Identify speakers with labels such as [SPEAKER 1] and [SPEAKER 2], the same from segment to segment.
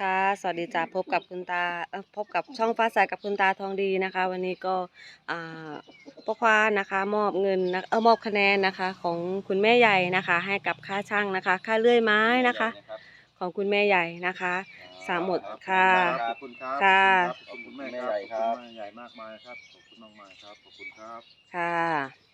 [SPEAKER 1] ค่ะ สวัสดีจ้าพบกับคุณตาเอ่อพบกับช่องฟ้าใสกับคุณตาทองดีนะคะ วันนี้ก็อ่าพ่อควานนะคะมอบเงินนะเออมอบคะแนนนะคะของคุณแม่ใหญ่นะคะ ให้กับค่าช่างนะคะ ค่าเลื่อยไม้นะคะ ของคุณแม่ใหญ่นะคะสามหมดค่ะ
[SPEAKER 2] ขอบคุณครับ
[SPEAKER 1] ค่ะ
[SPEAKER 2] ขอบคุณแม่
[SPEAKER 3] แม่
[SPEAKER 2] ค
[SPEAKER 3] ใหญ่
[SPEAKER 2] รับ
[SPEAKER 3] ครับ
[SPEAKER 2] ขอบคุณแม่ใหญ่มากมายครับขอบคุณมากมายครับขอบคุณครับ
[SPEAKER 1] ค่ะ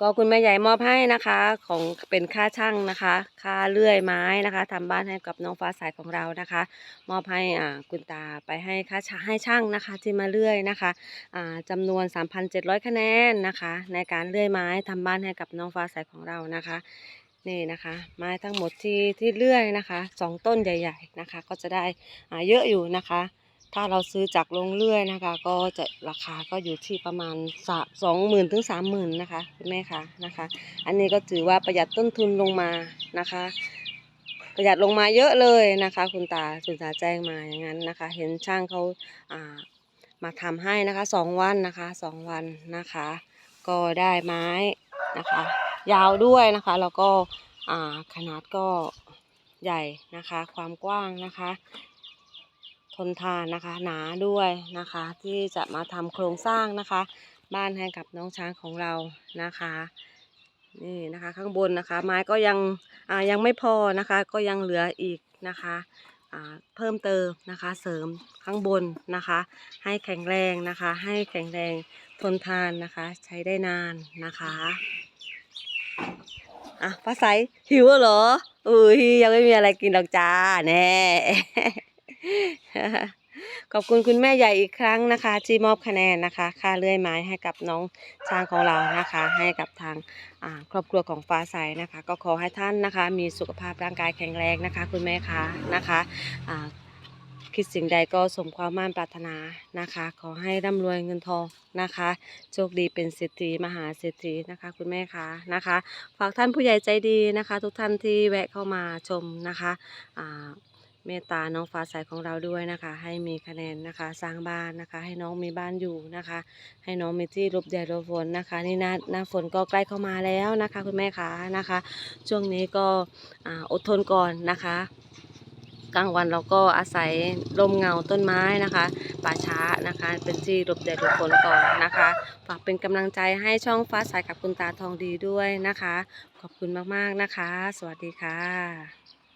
[SPEAKER 1] ก็คุณแม่ใหญ่มอบให้นะคะ ของเป็นค่าช่างนะคะ ค่าเลื่อยไม้นะคะทำบ้านให้กับน้องฟ้าใสของเรานะคะ มอบให้อ่าคุณตาไปให้ค่าช่างให้ช่างนะคะที่มาเลื่อยนะคะอ่าจำนวน 3,700 คะแนนนะคะ ในการเลื่อยไม้ทำบ้านให้กับน้องฟ้าใสของเรานะคะนี่นะคะไม้ทั้งหมดที่ที่เลื่อยนะคะสองต้นใหญ่ ๆนะคะ ก็จะได้อ่าเยอะอยู่นะคะ ถ้าเราซื้อจากโรงเลื่อยนะคะ ก็จะราคาก็อยู่ที่ประมาณสองหมื่นถึงสามหมื่นนะคะคุณแม่คะนะคะ อันนี้ก็ถือว่าประหยัดต้นทุนลงมานะคะ ประหยัดลงมาเยอะเลยนะคะ คุณตาคุณตาแจ้งมาอย่างนั้นนะคะ เห็นช่างเขาอ่ามาทำให้นะคะสองวันนะคะสองวันนะคะ ก็ได้ไม้นะคะ ยาวด้วยนะคะ แล้วก็อ่าขนาดก็ใหญ่นะคะ ความกว้างนะคะ นทานนะคะหนาด้วยนะคะ ที่จะมาทำโครงสร้างนะคะ บ้านให้กับน้องช้างของเรานะคะนี่นะคะข้างบนนะคะ ไม้ก็ยังอ่ายังไม่พอนะคะ ก็ยังเหลืออีกนะคะอ่าเพิ่มเติมนะคะเสริมข้างบนนะคะ ให้แข็งแรงนะคะ ให้แข็งแรงทนทานนะคะ ใช้ได้นานนะคะอะฟ้าใสหิวเหรออุ้ยยังไม่มีอะไรกินหรอกจ้าแน่ ขอบคุณคุณแม่ใหญ่อีกครั้งนะคะที่มอบคะแนนนะคะ ค่าเลื่อยไม้ให้กับน้องช้างของเรานะคะ ให้กับทางครอบครัวของฟ้าใสนะคะ ก็ขอให้ท่านนะคะ มีสุขภาพร่างกายแข็งแรงนะคะ คุณแม่คะนะคะคิดสิ่งใดก็สมความมั่นปรารถนานะคะ ขอให้ร่ำรวยเงินทองนะคะ โชคดีเป็นเศรษฐีมหาเศรษฐีนะคะ คุณแม่คะนะคะ ฝากท่านผู้ใหญ่ใจดีนะคะ ทุกท่านที่แวะเข้ามาชมนะคะอ่า เมตตาน้องฟ้าใสของเราด้วยนะคะ ให้มีคะแนนนะคะ สร้างบ้านนะคะ ให้น้องมีบ้านอยู่นะคะ ให้น้องมีที่หลบแดดหลบฝนนะคะ นี่หน้าหน้าฝนก็ใกล้เข้ามาแล้วนะคะ คุณแม่คะนะคะ ช่วงนี้ก็ออดทนก่อนนะคะกลางวันเราก็อาศัยลมเงาต้นไม้นะคะป่าช้านะคะ เป็นที่หลบแดดหลบฝนก่อนนะคะฝากเป็นกำลังใจให้ช่องฟ้าใสกับคุณตาทองดีด้วยนะคะ ขอบคุณมากๆนะคะ สวัสดีค่ะ